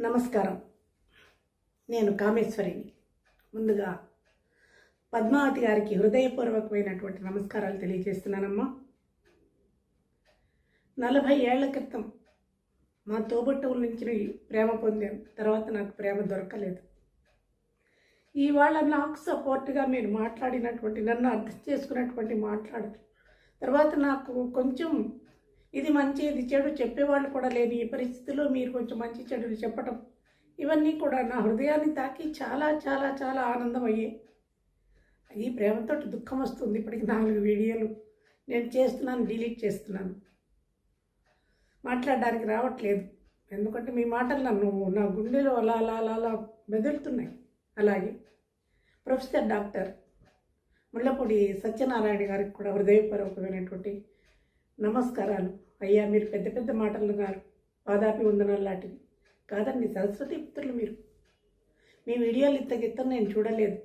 నమస్కారం. నేను కామేశ్వరిని. ముందుగా పద్మావతి గారికి హృదయపూర్వకమైనటువంటి నమస్కారాలు తెలియజేస్తున్నానమ్మా. నలభై ఏళ్ళ క్రితం మా తోబుట్టువుల నుంచి ప్రేమ పొందాను తర్వాత నాకు ప్రేమ దొరకలేదు. ఇవాళ నాకు సపోర్ట్గా మీరు మాట్లాడినటువంటి నన్ను అర్థం చేసుకున్నటువంటి మాట్లాడు. తర్వాత నాకు కొంచెం ఇది మంచి ఇది చెడు చెప్పేవాళ్ళు కూడా లేని ఈ పరిస్థితిలో మీరు కొంచెం మంచి చెడులు చెప్పటం. ఇవన్నీ కూడా నా హృదయాన్ని తాకి చాలా చాలా చాలా ఆనందం అయ్యాయి ఈ ప్రేమతో దుఃఖం వస్తుంది ఇప్పటికి నాలుగు వీడియోలు. నేను చేస్తున్నాను డిలీట్ చేస్తున్నాను. మాట్లాడడానికి రావట్లేదు. ఎందుకంటే మీ మాటలు నన్ను నా గుండెలో అలా అలా అలా అలా మెదులుతున్నాయి. అలాగే ప్రొఫెసర్ డాక్టర్ ముళ్ళపూడి సత్యనారాయణ గారికి కూడా హృదయపూర్వకమైనటువంటి నమస్కారాలు. అయ్యా మీరు పెద్ద పెద్ద మాటలు గారు పాదాపి వందనాలు లాంటివి. కాదండి సరస్వతి పుత్రులు మీరు. మీ వీడియోలు ఇంత గిత్తం నేను చూడలేదు.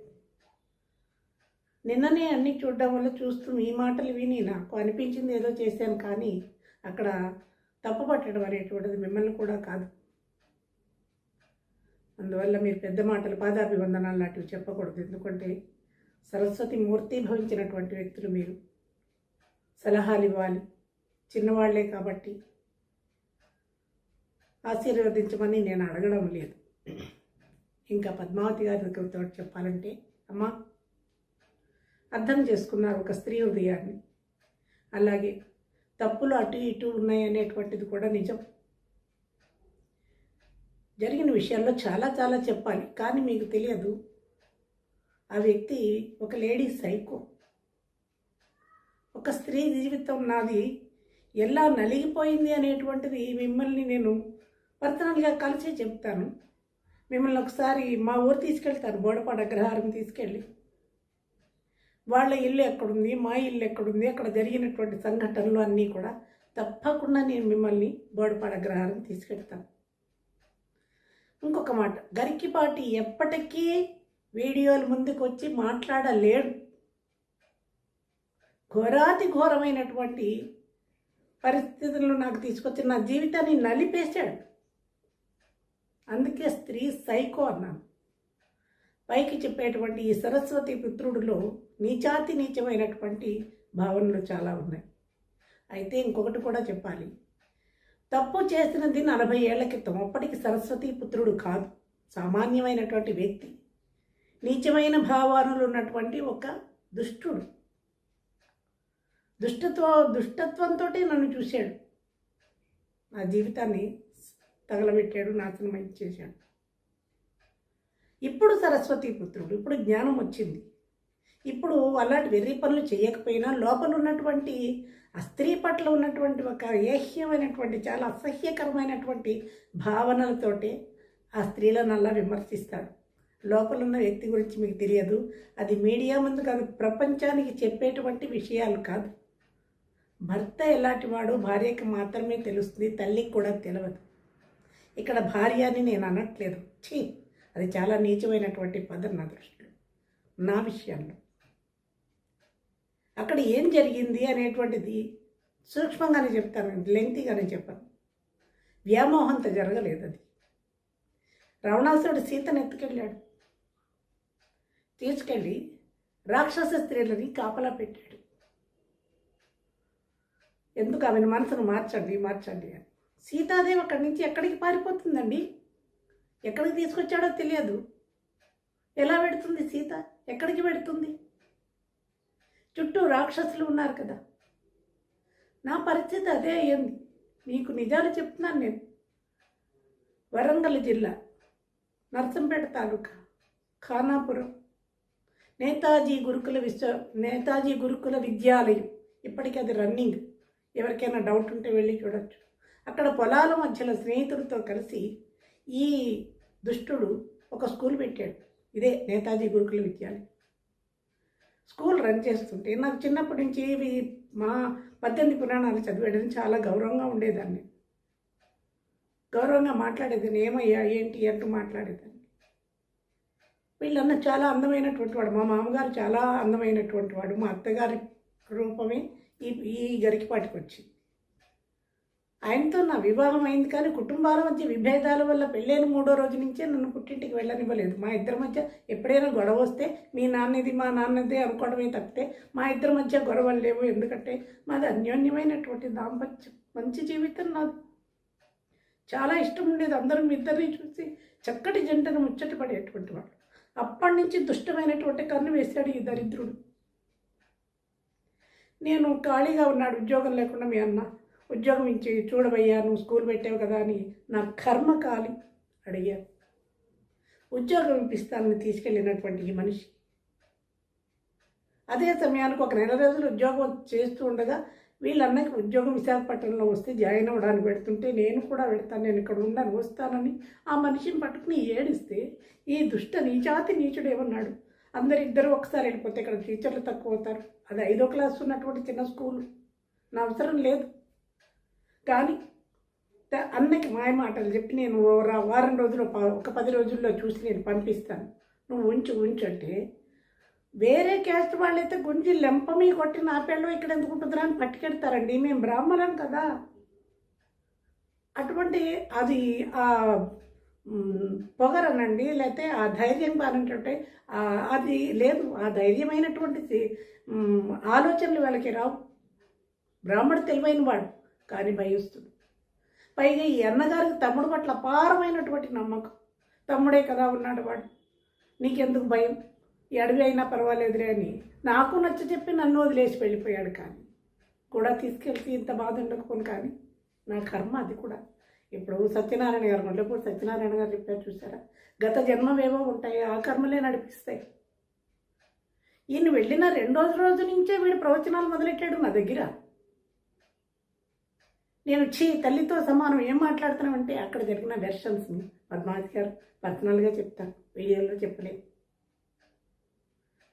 నిన్ననే అన్నీ చూడడం వల్ల చూస్తూ మీ మాటలు విని నాకు అనిపించింది ఏదో చేశాను కానీ అక్కడ తప్పు పట్టడం అనేటువంటిది మిమ్మల్ని కూడా కాదు. అందువల్ల మీరు పెద్ద మాటలు పాదాపి వందనాలు లాంటివి చెప్పకూడదు. ఎందుకంటే సరస్వతి మూర్తి భవించినటువంటి వ్యక్తులు మీరు. సలహాలు ఇవ్వాలి. చిన్నవాళ్ళే కాబట్టి ఆశీర్వదించమని నేను అడగడం లేదు. ఇంకా పద్మావతి గారి దగ్గరతో చెప్పాలంటే అమ్మా అర్థం చేసుకున్నారు ఒక స్త్రీ హృదయాన్ని. అలాగే తప్పులు అటు ఇటు ఉన్నాయి అనేటువంటిది కూడా నిజం. జరిగిన విషయాల్లో చాలా చాలా చెప్పాలి కానీ మీకు తెలియదు ఆ వ్యక్తి ఒక లేడీ సైకో. ఒక స్త్రీ జీవితం నాది ఎలా నలిగిపోయింది అనేటువంటిది మిమ్మల్ని నేను పర్సనల్గా కలిసి చెప్తాను. మిమ్మల్ని ఒకసారి మా ఊరు తీసుకెళ్తాను బోడపాడ అగ్రహారం తీసుకెళ్ళి. వాళ్ళ ఇల్లు ఎక్కడుంది మా ఇల్లు ఎక్కడుంది అక్కడ జరిగినటువంటి సంఘటనలు అన్నీ కూడా తప్పకుండా నేను మిమ్మల్ని బోడపాడ అగ్రహారం తీసుకెళ్తాను. ఇంకొక మాట గరికిపాటి ఎప్పటికీ వీడియోల ముందుకు వచ్చి మాట్లాడలేడు. ఘోరాతి ఘోరమైనటువంటి పరిస్థితుల్లో నాకు తీసుకొచ్చి నా జీవితాన్ని నలిపేశాడు. అందుకే స్త్రీ సైకో అన్నాను. పైకి చెప్పేటువంటి ఈ సరస్వతి పుత్రుడిలో నీచాతి నీచమైనటువంటి భావనలు చాలా ఉన్నాయి. అయితే ఇంకొకటి కూడా చెప్పాలి. తప్పు చేసినది నలభై ఏళ్ళ క్రితం. అప్పటికి సరస్వతి పుత్రుడు కాదు. సామాన్యమైనటువంటి వ్యక్తి. నీచమైన భావాలు ఉన్నటువంటి ఒక దుష్టుడు. దుష్టత్వ దుష్టత్వంతో నన్ను చూశాడు. నా జీవితాన్ని తగలబెట్టాడు నాశనం చేశాడు. ఇప్పుడు సరస్వతి పుత్రుడు ఇప్పుడు జ్ఞానం వచ్చింది. ఇప్పుడు అలాంటి వెర్రి పనులు చేయకపోయినా లోపల ఉన్నటువంటి ఆ స్త్రీ పట్ల ఉన్నటువంటి ఒక ఏహ్యమైనటువంటి చాలా అసహ్యకరమైనటువంటి భావనలతోటే ఆ స్త్రీలను అలా విమర్శిస్తాడు. లోపల ఉన్న వ్యక్తి గురించి మీకు తెలియదు. అది మీడియా ముందు కాదు ప్రపంచానికి చెప్పేటువంటి విషయాలు కాదు. భర్త ఎలాంటి వాడో భార్యకి మాత్రమే తెలుస్తుంది తల్లికి కూడా తెలియదు ఇక్కడ భార్య అని నేను అనట్లేదు. ఛీ! అది చాలా నీచమైనటువంటి పదం నా దృష్టిలో. నా విషయంలో. అక్కడ ఏం జరిగింది అనేటువంటిది సూక్ష్మంగానే చెప్తాను లెంగ్తీగానే చెప్పాను. వ్యామోహంతో జరగలేదు అది. రావణాసురుడు సీతను ఎత్తుకెళ్ళాడు. తీసుకెళ్ళి రాక్షస స్త్రీలని కాపలా పెట్టాడు. ఎందుకు ఆమెను మనసును మార్చండి మార్చండి అని. సీతాదేవి అక్కడి నుంచి ఎక్కడికి పారిపోతుందండి? ఎక్కడికి తీసుకొచ్చాడో తెలియదు. ఎలా పెడుతుంది సీత? ఎక్కడికి పెడుతుంది? చుట్టూ రాక్షసులు ఉన్నారు కదా. నా పరిస్థితి అదే అయ్యింది. మీకు నిజాలు చెప్తున్నాను నేను. వరంగల్ జిల్లా నర్సంపేట తాలూకా ఖానాపురం. నేతాజీ గురుకుల విశ్వ నేతాజీ గురుకుల విద్యాలయం. ఇప్పటికీ అది రన్నింగ్. ఎవరికైనా డౌట్ ఉంటే వెళ్ళి చూడొచ్చు. అక్కడ పొలాల మధ్యలో స్నేహితులతో కలిసి ఈ దుష్టుడు ఒక స్కూల్ పెట్టాడు. ఇదే నేతాజీ గురుకుల విద్యాలయం. స్కూల్ రన్ చేస్తుంటే నాకు చిన్నప్పటి నుంచి ఇవి మా పద్దెనిమిది పురాణాలు చదివేయడం చాలా గౌరవంగా ఉండేదాన్ని. గౌరవంగా మాట్లాడేదాన్ని. ఏమయ్యా ఏంటి అంటూ మాట్లాడేదాన్ని. వీళ్ళన్న చాలా అందమైనటువంటి వాడు. మా మామగారు చాలా అందమైనటువంటి వాడు. మా అత్తగారి రూపమే ఈ ఈ గరికిపాటికి వచ్చింది ఆయనతో నా వివాహం అయింది కానీ కుటుంబాల మధ్య విభేదాల వల్ల పెళ్ళైన మూడో రోజు నుంచే నన్ను పుట్టింటికి వెళ్ళనివ్వలేదు. మా ఇద్దరి మధ్య ఎప్పుడైనా గొడవ వస్తే మీ నాన్నది మా నాన్నది అనుకోవడమే తప్పితే మా ఇద్దరి మధ్య గొడవలు లేవు. ఎందుకంటే మాది అన్యోన్యమైనటువంటి దాంపత్యం. మంచి జీవితం నాది. చాలా ఇష్టం ఉండేది అందరూ మీ ఇద్దరిని చూసి చక్కటి జంటను ముచ్చట పడేటువంటి వాడు. అప్పటి నుంచి దుష్టమైనటువంటి కన్ను వేశాడు ఈ దరిద్రుడు. నేను ఖాళీగా ఉన్నాడు ఉద్యోగం లేకుండా మీ అన్న. ఉద్యోగం ఇచ్చి చూడబయ్యా నువ్వు స్కూల్ పెట్టావు కదా అని నా కర్మ కాలి అడిగాను ఉద్యోగం ఇప్పిస్తానని తీసుకెళ్ళినటువంటి ఈ మనిషి. అదే సమయానికి ఒక నెల రోజులు ఉద్యోగం చేస్తూ ఉండగా వీళ్ళన్నకి ఉద్యోగం విశాఖపట్నంలో వస్తే జాయిన్ అవ్వడానికి పెడుతుంటే నేను కూడా పెడతాను నేను ఇక్కడ ఉన్నాను వస్తానని ఆ మనిషిని పట్టుకుని ఏడిస్తే ఈ దుష్ట నీచాతి నీచుడు ఏమన్నాడు అందరు ఇద్దరు ఒకసారి వెళ్ళిపోతే ఇక్కడ టీచర్లు తక్కువ అవుతారు. అది ఐదో క్లాస్ ఉన్నటువంటి చిన్న స్కూల్. నా అవసరం లేదు. కానీ అన్నకి మాయ మాటలు చెప్పి నేను వారం రోజులు ఒక పది రోజుల్లో చూసి నేను పంపిస్తాను. నువ్వు ఉంచు ఉంచు అంటే వేరే క్యాస్ట్ వాళ్ళైతే గుంజి లెంపమి కొట్టి నా పిల్లలు ఇక్కడ ఎందుకుంటుందిరా అని పట్టుకెడతారండి. మేము బ్రాహ్మణం కదా. అటువంటి అది ఆ పొగరనండి లేకపోతే ఆ ధైర్యం కానంటే అది లేదు ఆ ధైర్యమైనటువంటి ఆలోచనలు వాళ్ళకి రావు. బ్రాహ్మడు తెలివైన వాడు కానీ భయస్తుడు. పైగా ఈ అన్నగారికి తమ్ముడు పట్ల అపారమైనటువంటి నమ్మకం. తమ్ముడే కదా ఉన్నాడు వాడు. నీకెందుకు భయం? అడవి అయినా పర్వాలేదులే అని. నాకు నచ్చ చెప్పి నన్ను వదిలేసి వెళ్ళిపోయాడు కానీ. కూడా తీసుకెళ్తే ఇంత బాధ ఉండకపోను కానీ నా కర్మ అది కూడా. ఇప్పుడు సత్యనారాయణ గారు మళ్ళీ ఇప్పుడు సత్యనారాయణ గారు చెప్పారు చూసారా? గత జన్మవేవో ఉంటాయి ఆ కర్మలే నడిపిస్తాయి. ఈయన వెళ్ళిన రెండో రోజు నుంచే వీడు ప్రవచనాలు మొదలెట్టాడు నా దగ్గర. నేను చీ తల్లితో సమానం ఏం మాట్లాడుతున్నామంటే అక్కడ జరిగిన దర్శన్స్ని పద్మావతి గారు పర్సనల్గా చెప్తాను వీడియోలో చెప్పలేదు.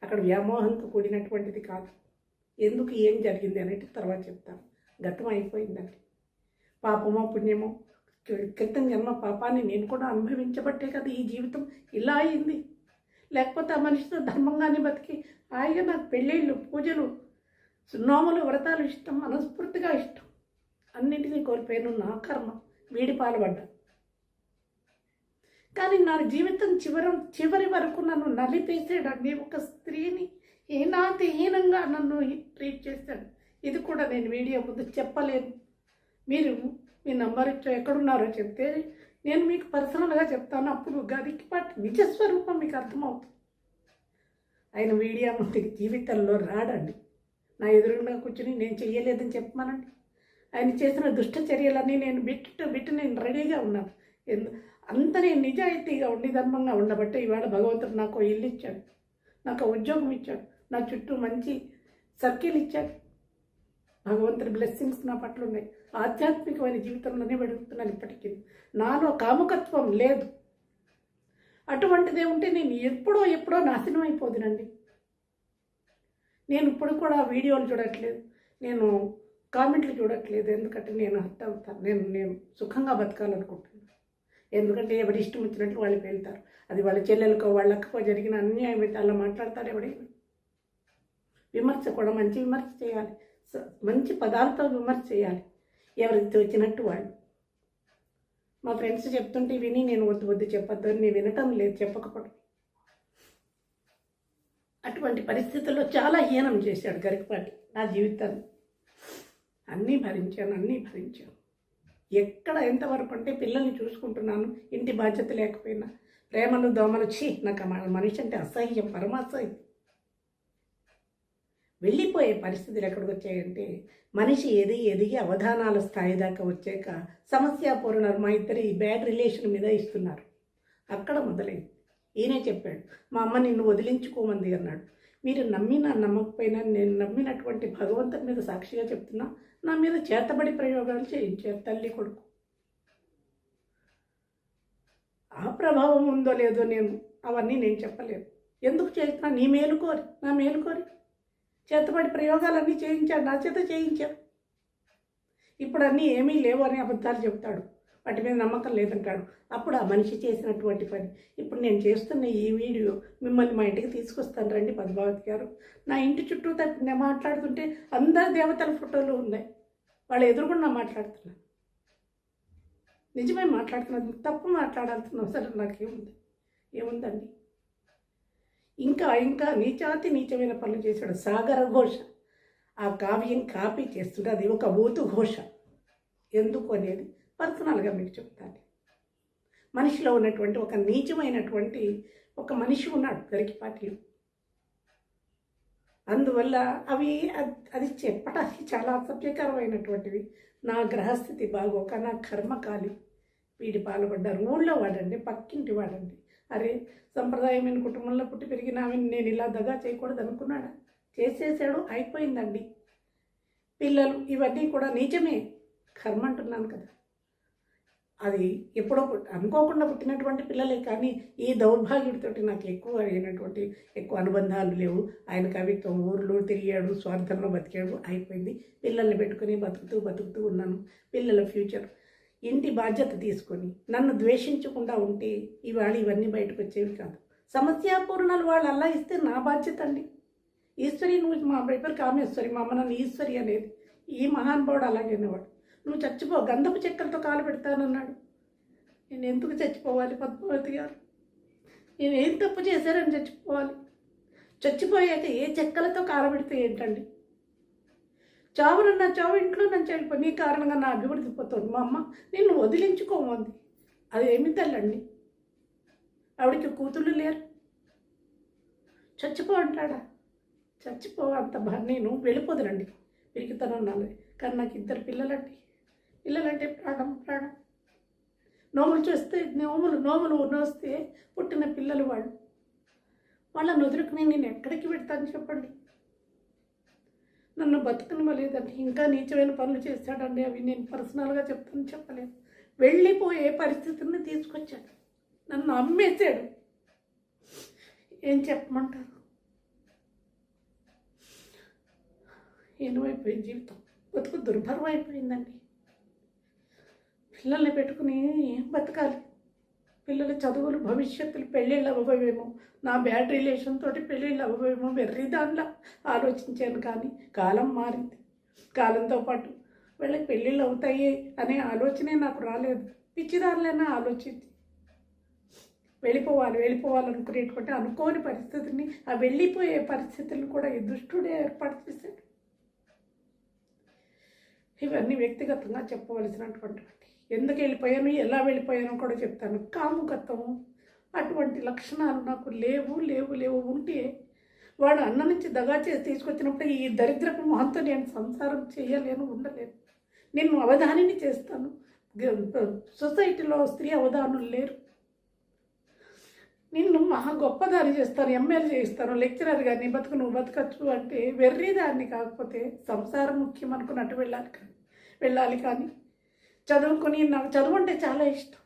అక్కడ వ్యామోహంతో కూడినటువంటిది కాదు. ఎందుకు ఏం జరిగింది అనేది తర్వాత చెప్తాను. గతం అయిపోయిందండి. పాపమో పుణ్యమో క్రితం జన్మ పాపాన్ని నేను కూడా అనుభవించబట్టే కదా ఈ జీవితం ఇలా అయింది. లేకపోతే ఆ మనిషితో ధర్మంగానే బతికి హాయిగా నాకు పెళ్ళిళ్ళు పూజలు నోములు వ్రతాలు ఇష్టం మనస్ఫూర్తిగా ఇష్టం. అన్నింటినీ కోల్పోయాను నా కర్మ వీడి పాల్పడ్డా. కానీ నా జీవితం చివరి చివరి వరకు నన్ను నలిపేసాడండి ఒక స్త్రీని ఏనాతి హీనంగా నన్ను ట్రీట్ చేశాడు. ఇది కూడా నేను వీడియో ముందు చెప్పలేను. మీరు మీ నంబర్ ఇచ్చా ఎక్కడున్నారో చెప్తే నేను మీకు పర్సనల్గా చెప్తాను. అప్పుడు గదికి పాటు నిజస్వరూపం మీకు అర్థమవుతుంది. ఆయన వీడియో ముందుకి జీవితంలో రాడండి. నా ఎదురుగా కూర్చుని నేను చెయ్యలేదని చెప్పమనండి. ఆయన చేసిన దుష్ట చర్యలన్నీ నేను బిట్టు బిట్టు నేను రెడీగా ఉన్నాను. ఎందు అంత నేను నిజాయితీగా ఉండి ధర్మంగా ఉండబట్టే ఇవాళ భగవంతుడు నాకు ఇల్లు ఇచ్చాడు. నాకు ఉద్యోగం ఇచ్చాడు. నా చుట్టూ మంచి సర్కిల్ ఇచ్చాడు. భగవంతుని బ్లెస్సింగ్స్ నా పట్ల ఉన్నాయి. ఆధ్యాత్మికమైన జీవితంలోనే వెడుగుతున్నాను ఇప్పటికీ. నాలో కాముకత్వం లేదు. అటువంటిదే ఉంటే నేను ఎప్పుడో ఎప్పుడో నాశనం అయిపోదునండి. నేను ఇప్పుడు కూడా వీడియోలు చూడట్లేదు. నేను కామెంట్లు చూడట్లేదు. ఎందుకంటే నేను హర్ట్ అవుతాను. నేను నేను సుఖంగా బతకాలనుకుంటున్నాను. ఎందుకంటే ఎవరి ఇష్టం వచ్చినట్లు వాళ్ళకి వెళ్తారు. అది వాళ్ళ చెల్లెలకో వాళ్ళకో జరిగిన అన్యాయం అయితే అలా మాట్లాడతారు ఎవడైనా. విమర్శ కూడా మంచి విమర్శ చేయాలి. మంచి పదాలతో విమర్శ చేయాలి ఎవరికి వచ్చినట్టు వాళ్ళు. మా ఫ్రెండ్స్ చెప్తుంటే విని నేను వద్దు వద్దు చెప్పొద్దు అని నేను వినటం లేదు చెప్పకపోవడం అటువంటి పరిస్థితుల్లో చాలా హీనం చేశాడు గరికపాటి నా జీవితాన్ని. అన్నీ భరించాను అన్నీ భరించాను. ఎక్కడ ఎంతవరకు అంటే పిల్లల్ని చూసుకుంటున్నాను ఇంటి బాధ్యత లేకపోయినా ప్రేమలు దోమలు చీ నాకు మనిషి అంటే అసహ్యం పరమాసహ్యం. వెళ్ళిపోయే పరిస్థితులు ఎక్కడికి వచ్చాయంటే మనిషి ఎది ఎదిగి అవధానాల స్థాయి దాకా వచ్చాక సమస్యాపూర్ణ మా ఇద్దరి బ్యాడ్ రిలేషన్ మీద ఇస్తున్నారు. అక్కడ మొదలైంది. ఈయనే చెప్పాడు మా అమ్మ నిన్ను వదిలించుకోమంది అన్నాడు. మీరు నమ్మినా నమ్మకపోయినా నేను నమ్మినటువంటి భగవంతుని మీద సాక్షిగా చెప్తున్నా నా మీద చేతబడి ప్రయోగాలు చేయించారు తల్లి కొడుకు. ఆ ప్రభావం ఉందో లేదో నేను అవన్నీ నేను చెప్పలేను. ఎందుకు చేస్తున్నా? నీ మేలుకోరి నా మేలుకోరి చేతపడి ప్రయోగాలన్నీ చేయించాడు. నా చేత చేయించాడు ఇప్పుడు అన్నీ ఏమీ లేవు అని అబద్ధాలు చెప్తాడు వాటి మీద నమ్మకం లేదంటాడు. అప్పుడు ఆ మనిషి చేసినటువంటి పని. ఇప్పుడు నేను చేస్తున్న ఈ వీడియో మిమ్మల్ని మా ఇంటికి తీసుకొస్తాను రండి పద్మావతి గారు. నా ఇంటి చుట్టూ నేను మాట్లాడుతుంటే అందరు దేవతల ఫోటోలు ఉన్నాయి. వాళ్ళు ఎదురుగుండా మాట్లాడుతున్నారు నిజమే మాట్లాడుతున్నాను తప్పు మాట్లాడాల్సిన అవసరం నాకేముంది? ఏముందండి? ఇంకా ఇంకా నీచాతి నీచమైన పనులు చేశాడు సాగర ఘోష. ఆ కావ్యం కాపీ చేస్తుంటే అది ఒక ఓతు ఘోష. ఎందుకు అనేది పర్సనల్గా మీకు చెప్తాను. మనిషిలో ఉన్నటువంటి ఒక నీచమైనటువంటి ఒక మనిషి ఉన్నాడు గరికిపాటిలో అందువల్ల అవి అది చెప్పడానికి చాలా అసభ్యకరమైనటువంటివి. నా గ్రహస్థితి బాగోక నా కర్మకాలి. వీడి పాల్పడ్డారు ఊళ్ళో వాడండి పక్కింటి వాడండి. అరే సంప్రదాయమైన కుటుంబంలో పుట్టి పెరిగినామని నేను ఇలా దగా చేయకూడదు అనుకున్నాడా? చేసేసాడు అయిపోయిందండి. పిల్లలు ఇవన్నీ కూడా నిజమే. కర్మ అంటున్నాను కదా. అది ఎప్పుడో అనుకోకుండా పుట్టినటువంటి పిల్లలే కానీ ఈ దౌర్భాగ్యుడితోటి నాకు ఎక్కువ అయినటువంటి ఎక్కువ అనుబంధాలు లేవు. ఆయన కవిత్వం ఊర్లో తిరిగాడు స్వార్థంలో బతికాడు అయిపోయింది. పిల్లల్ని పెట్టుకుని బతుకుతూ బతుకుతూ ఉన్నాను. పిల్లల ఫ్యూచర్ ఇంటి బాధ్యత తీసుకొని నన్ను ద్వేషించకుండా ఉంటే ఇవాళ ఇవన్నీ బయటకు వచ్చేవి కాదు. సమస్యాపూర్ణాలు వాళ్ళు అలా ఇస్తే నా బాధ్యత అండి. ఈశ్వరి నువ్వు మా పేపర్ కామేశ్వరి మా అమ్మ నన్ను ఈశ్వరి అనేది ఈ మహానుభావుడు అలాగే అనేవాడు. నువ్వు చచ్చిపో గంధపు చెక్కలతో కాలు పెడతానన్నాడు. నేను ఎందుకు చచ్చిపోవాలి పద్మావతి గారు? నేను ఏం తప్పు చేశారని చచ్చిపోవాలి? చచ్చిపోయాక ఏ చెక్కలతో కాలబెడితే ఏంటండి? చావునన్నా చావు ఇంట్లో నుంచి వెళ్ళిపో నీ కారణంగా నా అభివృద్ధి పోతుంది. మా అమ్మ నిన్ను వదిలించుకోమంది అది ఏమి తల్లండి? ఆవిడకి కూతుళ్ళు లేరు. చచ్చిపో అంటాడా? చచ్చిపో అంత బాగా నేను వెళ్ళిపోదునండి. పిరికితనం నాది. కానీ నాకు ఇద్దరు పిల్లలండి. పిల్లలంటే ప్రాణం ప్రాణం. నోములు చూస్తే నోములు నోములు నోస్తే పుట్టిన పిల్లలు వాళ్ళు. వాళ్ళని వదులుకుని నేను ఎక్కడికి పెడతాను చెప్పండి? నన్ను బతుకనివ్వలేదండి ఇంకా నీచమైన పనులు చేశాడండి. అవి నేను పర్సనల్గా చెప్తాను చెప్పలేదు వెళ్ళిపోయే పరిస్థితిని తీసుకొచ్చాడు. నన్ను అమ్మేశాడు. ఏం చెప్పమంటారు? ఏనువైపోయింది జీవితం. బతుకు దుర్భరం అయిపోయిందండి. పిల్లల్ని పెట్టుకుని ఏం బతకాలి? పిల్లల చదువులు భవిష్యత్తులు పెళ్ళిళ్ళు అవ్వవేమో నా బ్యాడ్ రిలేషన్ తోటి పెళ్ళిళ్ళు అవ్వవేమో వెర్రి దానిలా ఆలోచించాను కానీ కాలం మారింది. కాలంతో పాటు వీళ్ళకి పెళ్ళిళ్ళు అవుతాయి అనే ఆలోచనే నాకు రాలేదు. పిచ్చిదారులైనా ఆలోచించి వెళ్ళిపోవాలి వెళ్ళిపోవాలనుకునేటువంటి అనుకోని పరిస్థితిని ఆ వెళ్ళిపోయే పరిస్థితులను కూడా ఈ దుష్టుడే ఏర్పాటు చేశాడు. ఇవన్నీ వ్యక్తిగతంగా చెప్పవలసినటువంటి ఎందుకు వెళ్ళిపోయాను? ఎలా వెళ్ళిపోయాను? కూడా చెప్తాను. కాముకత్వము అటువంటి లక్షణాలు నాకు లేవు లేవు లేవు. ఉంటే వాడు అన్న నుంచి దగా చేసి తీసుకొచ్చినప్పుడు ఈ దరిద్రపు మొహంతో నేను సంసారం చేయలేను ఉండలేను. నేను అవధానిని చేస్తాను. సొసైటీలో స్త్రీ అవధానులు లేరు. నిన్ను మహా గొప్పదారి చేస్తాను ఎమ్మెల్యే చేస్తాను లెక్చరర్ గారిని బతుకు నువ్వు బతకచ్చు అంటే వెర్రిదారిని కాకపోతే సంసారం ముఖ్యం అనుకున్నట్టు వెళ్ళాలి కానీ వెళ్ళాలి కానీ చదువుకొని నాకు చదువు అంటే చాలా ఇష్టం.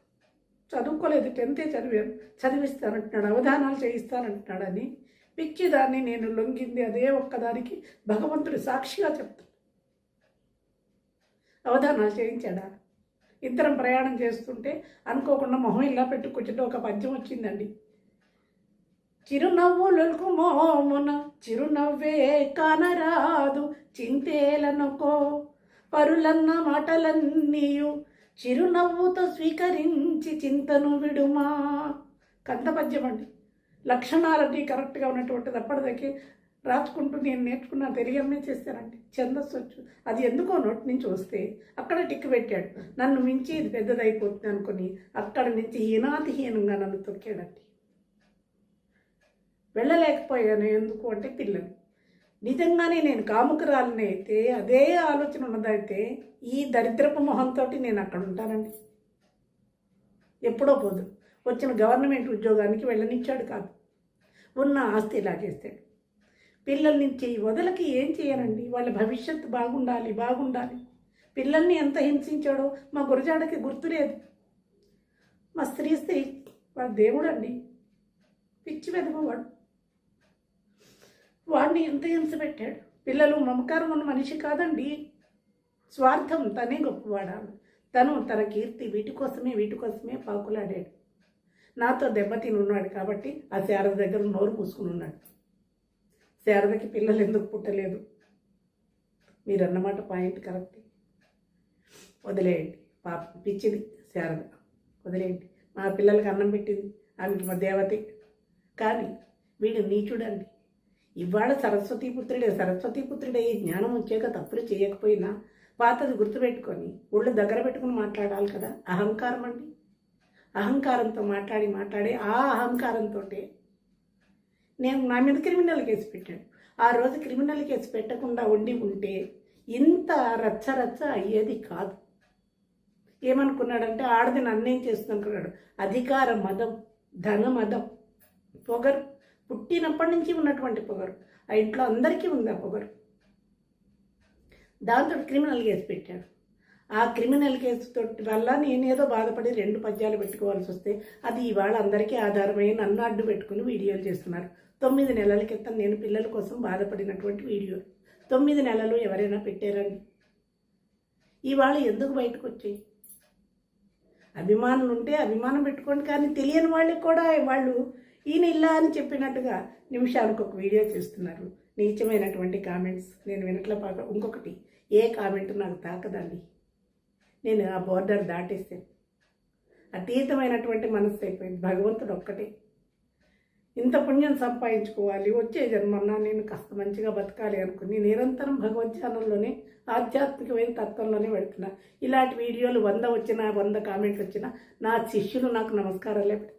చదువుకోలేదు టెన్తే చదివాను. చదివిస్తానంటున్నాడు అవధానాలు చేయిస్తానంటున్నాడని పిచ్చిదాన్ని నేను లొంగింది అదే ఒక్కదానికి భగవంతుడు సాక్షిగా చెప్తాను అవధానాలు చేయించాడా? ఇద్దరం ప్రయాణం చేస్తుంటే అనుకోకుండా మొహం ఇలా పెట్టుకొచ్చిన ఒక పద్యం వచ్చిందండి. చిరునవ్వులకు మోమున చిరునవ్వే కానరాదు చింతేలనుకో పరులన్న మాటలన్నీయు చిరునవ్వుతో స్వీకరించి చింతను విడుమా. కంద పద్యం అండి లక్షణాలన్నీ కరెక్ట్గా ఉన్నటువంటిది అప్పటిదాకే రాసుకుంటూ నేను నేర్చుకున్న తెలియమే చేశానండి ఛందస్సు వచ్చు అది ఎందుకో నోటి నుంచి వస్తే అక్కడ టిక్ పెట్టాడు. నన్ను మించి ఇది పెద్దదైపోతుంది అనుకుని అక్కడ నుంచి హీనాతిహీనంగా నన్ను తొక్కాడండి. వెళ్ళలేకపోయాను ఎందుకు అంటే పిల్లలు. నిజంగానే నేను కాముకురాలని అయితే అదే ఆలోచన ఉన్నదైతే ఈ దరిద్రపు మొహంతో నేను అక్కడ ఉంటానండి. ఎప్పుడో పోదు. వచ్చిన గవర్నమెంట్ ఉద్యోగానికి వెళ్ళనిచ్చాడు కాదు. ఉన్న ఆస్తి లాగేస్తాడు. పిల్లల నుంచి వదలకి ఏం చేయనండి? వాళ్ళ భవిష్యత్తు బాగుండాలి బాగుండాలి. పిల్లల్ని ఎంత హింసించాడో మా గురజాడకి గుర్తులేదు మా స్త్రీ స్త్రీ వాడు దేవుడు అండి పిచ్చి వెదమవాడు వాడిని ఎంత హింస పెట్టాడు? పిల్లలు మమకారం ఉన్న మనిషి కాదండి. స్వార్థం తనే గొప్పవాడా? తను తన కీర్తి వీటి కోసమే వీటి కోసమే పాకులాడాడు. నాతో దెబ్బతిని ఉన్నాడు కాబట్టి ఆ శారద దగ్గర నోరు మూసుకుని ఉన్నాడు. శారదకి పిల్లలు ఎందుకు పుట్టలేదు? మీరు అన్నమాట పాయింట్ కరెక్ట్. వదిలేయండి. పాప పిచ్చిది శారద. వదిలేయండి. మా పిల్లలకి అన్నం పెట్టింది. ఆమెకి మా దేవతే. కానీ వీడు నీచుడండి. ఇవాళ సరస్వతీపుత్రుడే పుత్రుడే పుత్రుడే ఈ జ్ఞానం వచ్చాక తప్పులు చేయకపోయినా పాతది గుర్తుపెట్టుకొని ఒళ్ళు దగ్గర పెట్టుకుని మాట్లాడాలి కదా. అహంకారం అండి. అహంకారంతో మాట్లాడి మాట్లాడి ఆ అహంకారంతో నేను నా మీద క్రిమినల్ కేసు పెట్టాడు ఆ రోజు క్రిమినల్ కేసు పెట్టకుండా ఉండి ఉంటే ఇంత రచ్చ రచ్చ అయ్యేది కాదు. ఏమనుకున్నాడంటే ఆడది నన్నేం చేస్తుంటున్నాడు అధికార మదం ధన మదం పొగరు. పుట్టినప్పటి నుంచి ఉన్నటువంటి పొగరు. ఆ ఇంట్లో అందరికీ ఉంది ఆ పొగరు. దాంతో క్రిమినల్ కేసు పెట్టాడు. ఆ క్రిమినల్ కేసు తోటి వల్ల నేనేదో బాధపడి రెండు పద్యాలు పెట్టుకోవాల్సి వస్తే అది ఇవాళ అందరికీ ఆధారమై నన్ను అడ్డు పెట్టుకుని వీడియోలు చేస్తున్నారు. తొమ్మిది నెలల క్రితం నేను పిల్లల కోసం బాధపడినటువంటి వీడియో. తొమ్మిది నెలలు ఎవరైనా పెట్టారండి? ఇవాళ ఎందుకు బయటకు వచ్చాయి అభిమానులు ఉంటే అభిమానం పెట్టుకోండి కానీ తెలియని వాళ్ళకి కూడా వాళ్ళు ఈయన ఇలా అని చెప్పినట్టుగా నిమిషానికి ఒక వీడియో చేస్తున్నారు. నీచమైనటువంటి కామెంట్స్. నేను వినట్లే పాక ఇంకొకటి. ఏ కామెంట్ నాకు తాకదండి. నేను ఆ బోర్డర్ దాటేసాను అతీతమైనటువంటి మనసు అయిపోయింది. భగవంతుడు ఒక్కటే. ఇంత పుణ్యం సంపాదించుకోవాలి. వచ్చే జన్మన్నా నేను కాస్త మంచిగా బతకాలి అనుకుని నిరంతరం భగవద్ధ్యానంలోనే ఆధ్యాత్మికమైన తత్వంలోనే పెడుతున్నా. ఇలాంటి వీడియోలు వంద వచ్చినా వంద కామెంట్లు వచ్చినా నా శిష్యులు నాకు నమస్కారాలే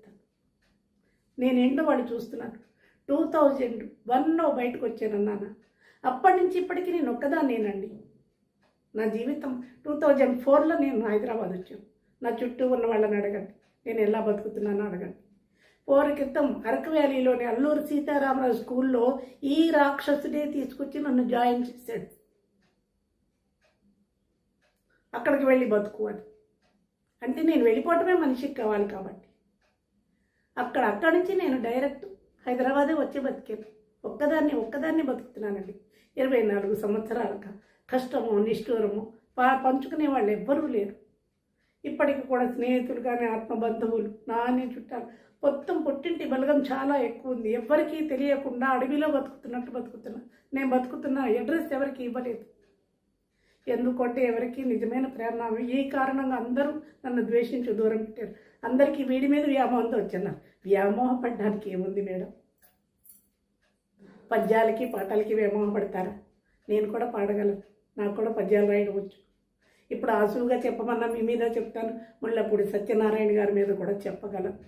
నేనేంటో వాళ్ళు చూస్తున్నాను టూ థౌజండ్ వన్లో బయటకు వచ్చానన్నాను అప్పటి నుంచి ఇప్పటికీ నేను ఒక్కదాన్నేనండి. నా జీవితం టూ థౌజండ్ ఫోర్లో నేను హైదరాబాద్ వచ్చాను. నా చుట్టూ ఉన్న వాళ్ళని అడగండి. నేను ఎలా బతుకుతున్నానో అడగండి. ఫోర్ క్రితం అరకు వ్యాలీలోని అల్లూరు సీతారామరాజు స్కూల్లో ఈ రాక్షసుడే తీసుకొచ్చి నన్ను జాయిన్ చేశాడు. అక్కడికి వెళ్ళి బతుకోవాలి అంటే నేను వెళ్ళిపోవటమే మనిషికి కావాలి కాబట్టి. అక్కడ అక్కడ నుంచి నేను డైరెక్ట్ హైదరాబాదే వచ్చి బతికాను. ఒక్కదాన్ని ఒక్కదాన్ని బతుకుతున్నానండి. ఇరవై నాలుగు సంవత్సరాలుగా కష్టము నిష్ఠూరము పా పంచుకునే వాళ్ళు ఎవ్వరూ లేరు. ఇప్పటికి కూడా స్నేహితులు కానీ ఆత్మబంధువులు నాని చుట్టాలు మొత్తం పుట్టింటి బలగం చాలా ఎక్కువ ఉంది. ఎవ్వరికీ తెలియకుండా అడవిలో బతుకుతున్నట్టు బతుకుతున్నా. నేను బతుకుతున్న అడ్రస్ ఎవరికి ఇవ్వలేదు. ఎందుకంటే ఎవరికి నిజమైన ప్రేరణ ఈ కారణంగా అందరూ నన్ను ద్వేషించి దూరం పెట్టారు. అందరికీ వీడి మీద వ్యామోహంతో వచ్చన్నారు వ్యామోహపడడానికి ఏముంది మేడం? పద్యాలకి పాటలకి వ్యామోహపడతారా నేను కూడా పాడగలను. నాకు కూడా పద్యాలు రాయడం వచ్చు ఇప్పుడు ఆసువుగా చెప్పమన్నా మీ మీద చెప్తాను. ముళ్ళప్పుడు సత్యనారాయణ గారి మీద కూడా చెప్పగలను.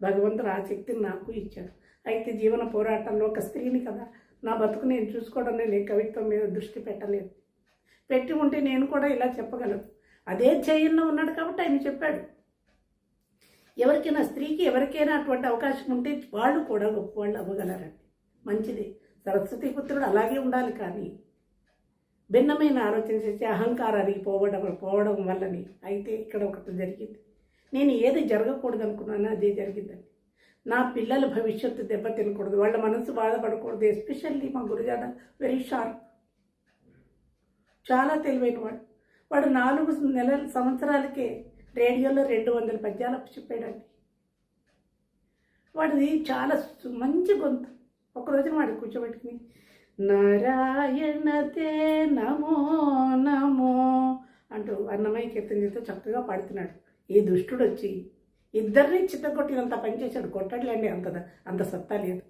భగవంతుడు ఆ శక్తిని నాకు ఇచ్చాడు. అయితే జీవన పోరాటంలో ఒక స్త్రీని కదా నా బతుకు నేను చూసుకోవడం నేను కవిత్వం మీద దృష్టి పెట్టలేదు. పెట్టి ఉంటే నేను కూడా ఇలా చెప్పగలను. అదే ధ్యేయంలో ఉన్నాడు కాబట్టి ఆయన చెప్పాడు. ఎవరికైనా స్త్రీకి ఎవరికైనా అటువంటి అవకాశం ఉంటే వాళ్ళు కూడా గొప్పవాళ్ళు అవ్వగలరండి. మంచిది. సరస్వతి పుత్రుడు అలాగే ఉండాలి కానీ భిన్నమైన ఆలోచన చేసి అహంకారానికి పోవడం పోవడం వల్లని అయితే ఇక్కడ ఒకటి జరిగింది. నేను ఏది జరగకూడదు అనుకున్నానో అదే జరిగిందండి. నా పిల్లల భవిష్యత్తు దెబ్బ తినకూడదు. వాళ్ళ మనసు బాధపడకూడదు ఎస్పెషల్లీ మా గురుజాడ వెరీ షార్ప్. చాలా తెలివైన వాడు. వాడు నాలుగు నెలల సంవత్సరాలకే రేడియోలో రెండు వందల పద్యాలు చెప్పాడండి. వాడిది చాలా మంచి గొంతు. ఒకరోజు వాడు కూర్చోబెట్టుకుని నారాయణతే నమో నమో అంటూ అన్నమయ్య కీర్తన చేస్తూ చక్కగా పాడుతున్నాడు. ఈ దుష్టుడు వచ్చి ఇద్దరిని చిత్తకొట్టినంత పనిచేశాడు కొట్టట్లేండి అంత అంత సత్తా లేదు.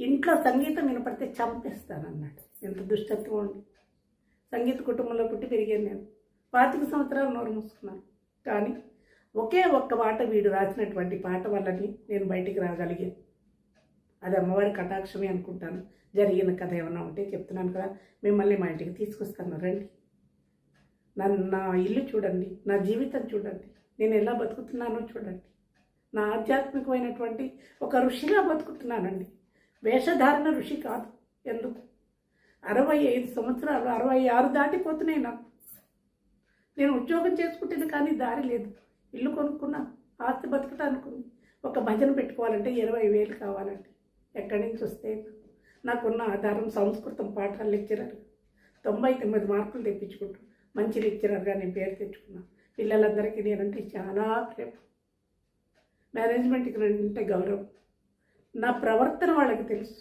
ఇంట్లో సంగీతం వినపడితే చంపేస్తానన్నాడు. ఎంత దుష్టత్వం అండి. సంగీత కుటుంబంలో పుట్టి పెరిగాను నేను. పాతిక సంవత్సరాలు నోరు మూసుకున్నాను. కానీ ఒకే ఒక్క మాట వీడు రాసినటువంటి పాట వల్లని నేను బయటికి రాగలిగాను. అది అమ్మవారి కటాక్షమే అనుకుంటాను. జరిగిన కథ ఏమైనా ఉంటే చెప్తున్నాను కదా మిమ్మల్ని మా ఇంటికి తీసుకొస్తాను. రండి. నన్ను నా ఇల్లు చూడండి నా జీవితం చూడండి నేను ఎలా బతుకుతున్నానో చూడండి. నా ఆధ్యాత్మికమైనటువంటి ఒక ఋషిగా బతుకుతున్నానండి. వేషధారణ ఋషి కాదు. ఎందుకు? అరవై ఐదు సంవత్సరాలు అరవై ఆరు దాటిపోతున్నాయి నాకు. నేను ఉద్యోగం చేసుకుంటుంది కానీ దారి లేదు. ఇల్లు కొనుక్కున్నా ఆస్తి బతుకుతానికి ఒక భజన పెట్టుకోవాలంటే ఇరవై వేలు కావాలండి. ఎక్కడి నుంచి వస్తే? నాకున్న ఆధారం సంస్కృతం పాఠాల లెక్చరర్ తొంభై తొమ్మిది మార్కులు తెప్పించుకుంటూ మంచి లెక్చరర్గా నేను పేరు తెచ్చుకున్నాను పిల్లలందరికీ నేనంటే చాలా ప్రేమ. మేనేజ్మెంట్కి అంటే గౌరవం. నా ప్రవర్తన వాళ్ళకి తెలుసు.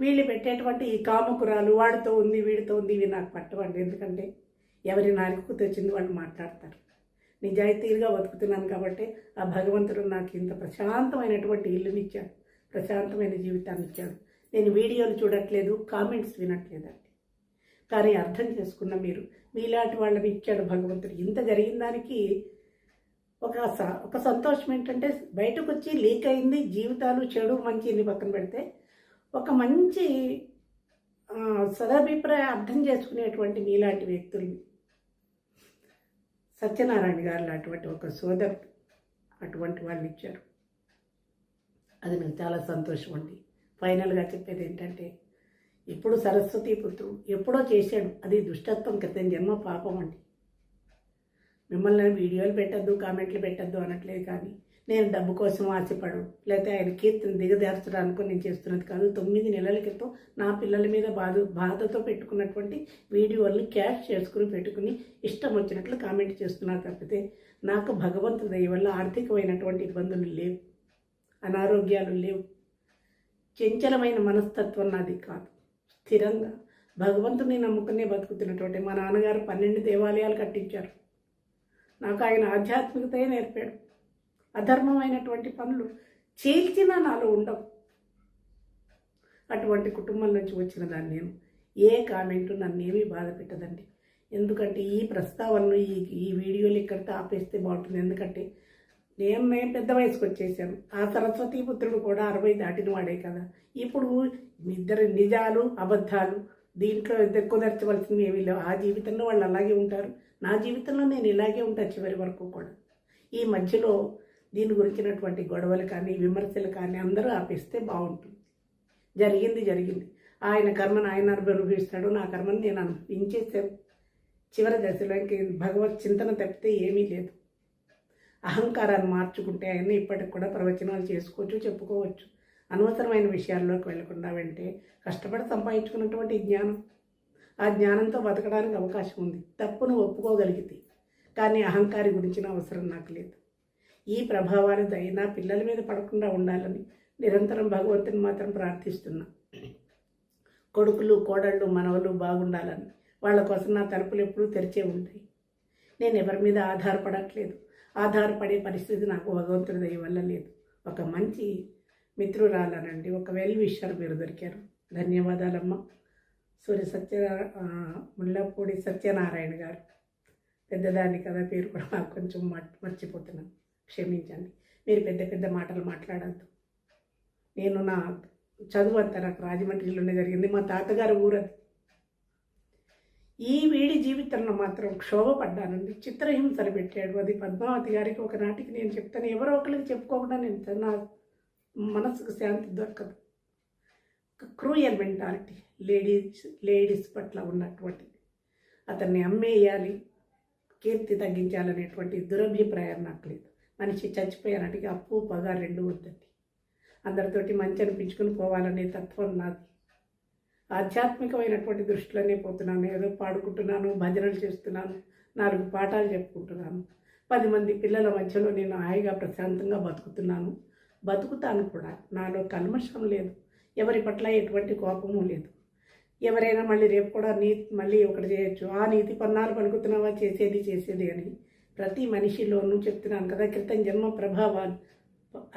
వీళ్ళు పెట్టేటువంటి ఈ కామకురాలు వాడితో ఉంది వీడితో ఉంది ఇవి నాకు పట్టవండి. ఎందుకంటే ఎవరి నాలుగు తెచ్చింది వాళ్ళు మాట్లాడతారు. నిజాయితీగా బతుకుతున్నాను కాబట్టి ఆ భగవంతుడు నాకు ఇంత ప్రశాంతమైనటువంటి ఇల్లునిచ్చాడు ప్రశాంతమైన జీవితాన్ని ఇచ్చాడు నేను వీడియోలు చూడట్లేదు కామెంట్స్ వినట్లేదండి కానీ అర్థం చేసుకున్న మీరు మీలాంటి వాళ్ళని ఇచ్చాడు భగవంతుడు. ఇంత జరిగిన దానికి ఒక స- ఒక సంతోషం ఏంటంటే బయటకు వచ్చి లీక్ అయింది జీవితాలు చెడు మంచి ఇన్ని పక్కన పెడితే ఒక మంచి సదాభిప్రాయం అర్థం చేసుకునేటువంటి మీలాంటి వ్యక్తుల్ని సత్యనారాయణ గారు అటువంటి ఒక సోదరు అటువంటి వాళ్ళు ఇచ్చారు. అది నాకు చాలా సంతోషం అండి. ఫైనల్గా చెప్పేది ఏంటంటే ఇప్పుడు సరస్వతి పుత్రుడు ఎప్పుడో చేశాడు అది దుష్టత్వం క్రితం జన్మ పాపం అండి. మిమ్మల్ని వీడియోలు పెట్టద్దు కామెంట్లు పెట్టద్దు అనట్లేదు కానీ నేను డబ్బు కోసం ఆశపడు లేకపోతే ఆయన కీర్తిని దిగదార్చడానికి నేను చేస్తున్నది కాదు. తొమ్మిది నెలల క్రితం నా పిల్లల మీద బాధ బాధతో పెట్టుకున్నటువంటి వీడియోలను క్యాష్ చేసుకుని పెట్టుకుని ఇష్టం వచ్చినట్లు కామెంట్ చేస్తున్నారు తప్పితే నాకు భగవంతుడి దయ వల్ల ఆర్థికమైనటువంటి ఇబ్బందులు లేవు. అనారోగ్యాలు లేవు. చంచలమైన మనస్తత్వం నాది కాదు. స్థిరంగా భగవంతుని నమ్ముకునే బతుకుతున్నటువంటి మా నాన్నగారు పన్నెండు దేవాలయాలు కట్టించారు. నాకు ఆయన ఆధ్యాత్మికతయే నేర్పాడు. అధర్మమైనటువంటి పనులు చేల్చినా నాలో ఉండవు. అటువంటి కుటుంబం నుంచి వచ్చిన దాన్ని నేను ఏ కామెంటు నన్ను ఏమీ బాధ పెట్టదండి. ఎందుకంటే ఈ ప్రస్తావనలు ఈ ఈ వీడియోలు ఇక్కడితో ఆపేస్తే బాగుంటుంది. ఎందుకంటే నేను నేను పెద్ద వయసుకు వచ్చేసాను. ఆ సరస్వతి పుత్రుడు కూడా అరవై దాటిన వాడే కదా. ఇప్పుడు ఇద్దరు నిజాలు అబద్ధాలు దీంట్లో ఇద్దరు కుదర్చవలసినవి ఏమీ లేవు. ఆ జీవితంలో వాళ్ళు అలాగే ఉంటారు. నా జీవితంలో నేను ఇలాగే ఉంటాను చివరి వరకు కూడా. ఈ మధ్యలో దీని గురించినటువంటి గొడవలు కానీ విమర్శలు కానీ అందరూ ఆపేస్తే బాగుంటుంది. జరిగింది జరిగింది. ఆయన కర్మను ఆయన అనుభవిస్తాడు నా కర్మను నేను అనుభవించేసాను చివరి దశలో ఇంక భగవత్ చింతన తప్పితే ఏమీ లేదు. అహంకారాన్ని మార్చుకుంటే ఆయన ఇప్పటికి కూడా ప్రవచనాలు చేసుకోవచ్చు చెప్పుకోవచ్చు. అనవసరమైన విషయాల్లోకి వెళ్ళకుండా వెంటే కష్టపడి సంపాదించుకున్నటువంటి జ్ఞానం. ఆ జ్ఞానంతో బతకడానికి అవకాశం ఉంది. తప్పును ఒప్పుకోగలిగితే. కానీ అహంకారి గురించిన అవసరం నాకు లేదు. ఈ ప్రభావాలు దయ నా పిల్లల మీద పడకుండా ఉండాలని నిరంతరం భగవంతుని మాత్రం ప్రార్థిస్తున్నా. కొడుకులు కోడళ్ళు మనవలు బాగుండాలని వాళ్ళ కోసం నా తలుపులు ఎప్పుడూ తెరిచే ఉంటాయి. నేను ఎవరి మీద ఆధారపడట్లేదు. ఆధారపడే పరిస్థితి నాకు భగవంతుడి దయ వల్ల లేదు. ఒక మంచి మిత్రురాలనండి. ఒక వెల్ విషర్ మీరు దొరికారు. ధన్యవాదాలమ్మ. సూర్య సత్య ముళ్ళపూడి సత్యనారాయణ గారు. పెద్దదాన్ని కదా పేరు కూడా నాకు కొంచెం మర్చిపోతున్నాను క్షమించండి. మీరు పెద్ద పెద్ద మాటలు మాట్లాడద్దు. నేను నా చదువు అంతా నాకు రాజమండ్రిలోనే జరిగింది. మా తాతగారు ఊరది. ఈ వీడి జీవితంలో మాత్రం క్షోభపడ్డానండి. చిత్రహింసలు పెట్టాడు. అది పద్మావతి గారికి ఒకనాటికి నేను చెప్తాను. ఎవరో ఒకరికి చెప్పుకోకుండా నేను నా మనసుకు శాంతి దొరకదు. క్రూయల్ మెంటాలిటీ లేడీస్ లేడీస్ పట్ల ఉన్నటువంటిది అతన్ని అమ్మేయాలి కీర్తి తగ్గించాలనేటువంటి దురభిప్రాయం నాకు లేదు. మనిషి చచ్చిపోయానంటే అప్పు పగ రెండు వద్దండి. అందరితోటి మంచి అనిపించుకుని పోవాలనే తత్వం నాది. ఆధ్యాత్మికమైనటువంటి దృష్టిలోనే పోతున్నాను. ఏదో పాడుకుంటున్నాను భజనలు చేస్తున్నాను నాలుగు పాఠాలు చెప్పుకుంటున్నాను. పది మంది పిల్లల మధ్యలో నేను హాయిగా ప్రశాంతంగా బతుకుతున్నాను. బతుకుతాను కూడా. నాలో కల్మషం లేదు. ఎవరి పట్ల ఎటువంటి కోపము లేదు. ఎవరైనా మళ్ళీ రేపు కూడా నీతి మళ్ళీ ఒకటి చేయొచ్చు. ఆ నీతి పన్నాలు పలుకుతున్నావా? చేసేది చేసేది అని ప్రతి మనిషిలోనూ చెప్తున్నాను కదా క్రితం జన్మ ప్రభావాలు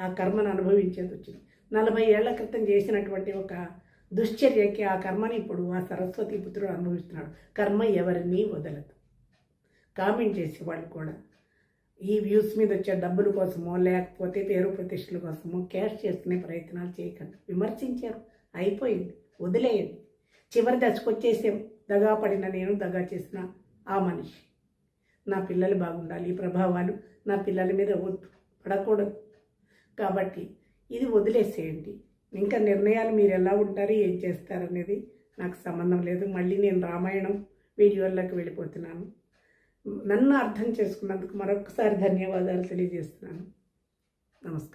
ఆ కర్మను అనుభవించేది వచ్చింది. నలభై ఏళ్ళ క్రితం చేసినటువంటి ఒక దుశ్చర్యకి ఆ కర్మని ఇప్పుడు ఆ సరస్వతి పుత్రుడు అనుభవిస్తున్నాడు. కర్మ ఎవరిని వదలదు. కామెంట్ చేసేవాళ్ళు కూడా ఈ వ్యూస్ మీద వచ్చే డబ్బుల కోసమో లేకపోతే పేరు ప్రతిష్టల కోసమో క్యాష్ చేసుకునే ప్రయత్నాలు చేయకండి. విమర్శించారు. అయిపోయింది. వదిలేయండి. చివరి దశకు వచ్చేసాం. దగా పడిన నేను దగా చేసిన ఆ మనిషి. నా పిల్లలు బాగుండాలి ఈ ప్రభావాలు నా పిల్లల మీద వద్దు పడకూడదు. కాబట్టి ఇది వదిలేసేయండి. ఇంకా నిర్ణయాలు మీరు ఎలా ఉంటారు ఏం చేస్తారనేది నాకు సంబంధం లేదు. మళ్ళీ నేను రామాయణం వీడియోల్లోకి వెళ్ళిపోతున్నాను. నన్ను అర్థం చేసుకున్నందుకు మరొకసారి ధన్యవాదాలు తెలియజేస్తున్నాను. నమస్కారం.